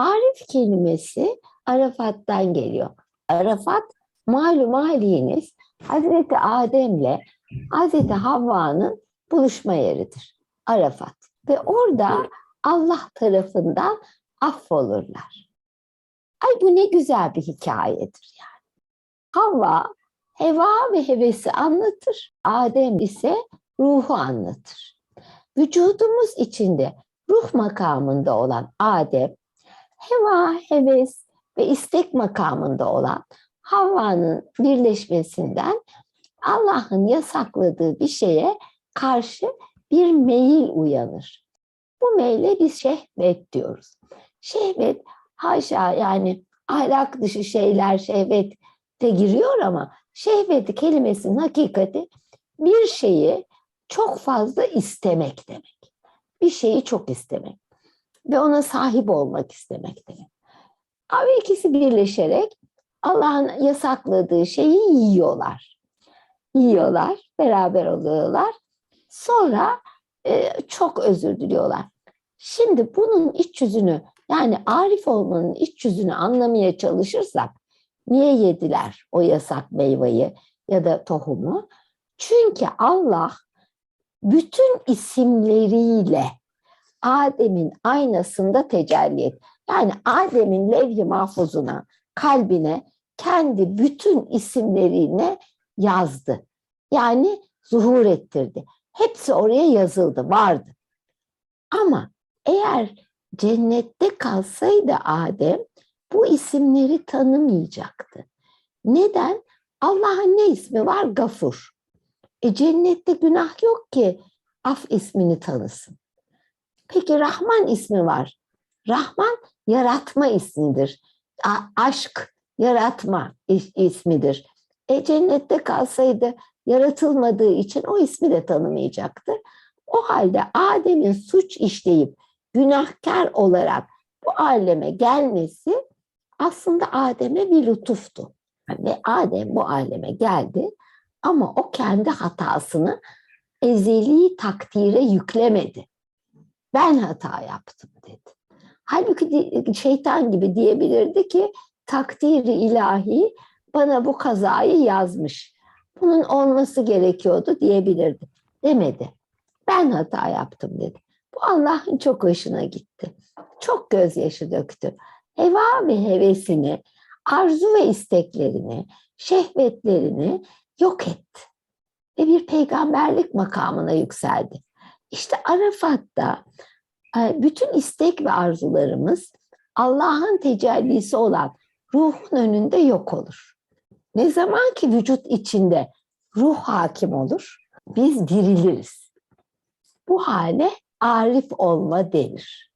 Arif kelimesi Arafat'tan geliyor. Arafat malum haliniz Hazreti Adem'le Hazreti Havva'nın buluşma yeridir. Arafat. Ve orada Allah tarafından affolurlar. Ay bu ne güzel bir hikayedir yani. Havva heva ve hevesi anlatır. Adem ise ruhu anlatır. Vücudumuz içinde ruh makamında olan Adem, heva, heves ve istek makamında olan Havva'nın birleşmesinden Allah'ın yasakladığı bir şeye karşı bir meyil uyanır. Bu meyle biz şehvet diyoruz. Şehvet haşa yani ahlak dışı şeyler şehvet de giriyor ama şehveti kelimesinin hakikati bir şeyi çok fazla istemek demek. Bir şeyi çok istemek ve ona sahip olmak istemek demek. Abi ikisi birleşerek Allah'ın yasakladığı şeyi yiyorlar. Yiyorlar, beraber oluyorlar. Sonra e, çok özür diliyorlar. Şimdi bunun iç yüzünü yani arif olmanın iç yüzünü anlamaya çalışırsak niye yediler o yasak meyveyi ya da tohumu? Çünkü Allah bütün isimleriyle Adem'in aynasında tecelli et. Yani Adem'in levh-i mahfuzuna, kalbine kendi bütün isimlerine yazdı. Yani zuhur ettirdi. Hepsi oraya yazıldı, vardı. Ama eğer cennette kalsaydı Adem bu isimleri tanımayacaktı. Neden? Allah'ın ne ismi var? Gafur. E cennette günah yok ki af ismini tanısın. Peki Rahman ismi var. Rahman yaratma ismidir. A- aşk yaratma is- ismidir. E cennette kalsaydı yaratılmadığı için o ismi de tanımayacaktı. O halde Adem'in suç işleyip günahkar olarak bu aleme gelmesi aslında Adem'e bir lütuftu. Ve Adem bu aleme geldi ama o kendi hatasını ezeli takdire yüklemedi. Ben hata yaptım dedi. Halbuki şeytan gibi diyebilirdi ki takdiri ilahi bana bu kazayı yazmış. Bunun olması gerekiyordu diyebilirdi. Demedi. Ben hata yaptım dedi. Bu Allah'ın çok hoşuna gitti. Çok gözyaşı döktü. Heva ve hevesini, arzu ve isteklerini, şehvetlerini yok etti. Ve bir peygamberlik makamına yükseldi. İşte Arafat'ta e, bütün istek ve arzularımız Allah'ın tecellisi olan ruhun önünde yok olur. Ne zaman ki vücut içinde ruh hakim olur, biz diriliriz. Bu hale arif olma denir.